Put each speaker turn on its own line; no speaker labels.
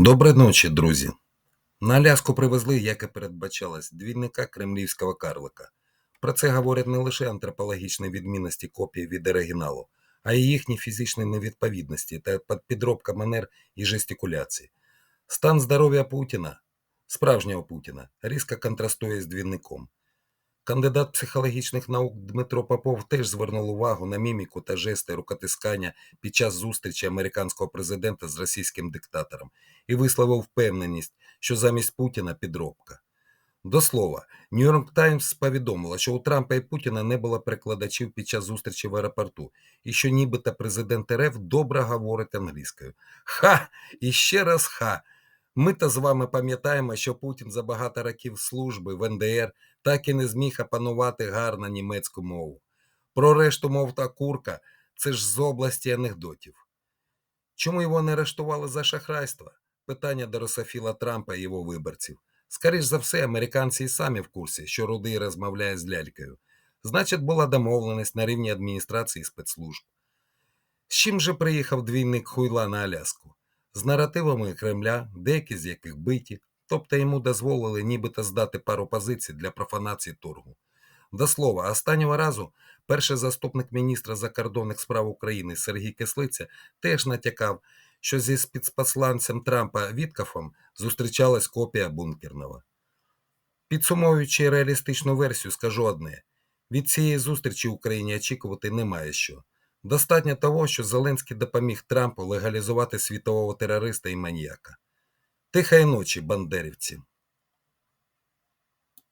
Доброї ночі, друзі. На Аляску привезли, як і передбачалось, двійника кремлівського карлика. Про це говорять не лише антропологічні відмінності копії від оригіналу, а й їхні фізичні невідповідності та підробка манер і жестикуляції. Стан здоров'я Путіна, справжнього Путіна, різко контрастує з двійником. Кандидат психологічних наук Дмитро Попов теж звернув увагу на міміку та жести рукотискання під час зустрічі американського президента з російським диктатором і висловив впевненість, що замість Путіна підробка. До слова, Нью-Йорк Таймс повідомила, що у Трампа і Путіна не було перекладачів під час зустрічі в аеропорту, і що нібито президент РФ добре говорить англійською. Ха! І ще раз ха! Ми то з вами пам'ятаємо, що Путін за багато років служби в НДР так і не зміг опанувати гарно німецьку мову. Про решту мов та курка це ж з області анекдотів. Чому його не арештували за шахрайство? Питання до Рософіла Трампа і його виборців. Скоріш за все, американці і самі в курсі, що Рудий розмовляє з лялькою. Значить, була домовленість на рівні адміністрації спецслужб. З чим же приїхав двійник Хуйла на Аляску? З наративами Кремля, деякі з яких биті, тобто йому дозволили нібито здати пару позицій для профанації торгу. До слова, останнього разу перший заступник міністра закордонних справ України Сергій Кислиця теж натякав, що зі спецпосланцем Трампа Віткафом зустрічалась копія бункерного. Підсумовуючи реалістичну версію, скажу одне: від цієї зустрічі Україні очікувати немає що. Достатньо того, що Зеленський допоміг Трампу легалізувати світового терориста і маніяка. Тихої ночі, бандерівці.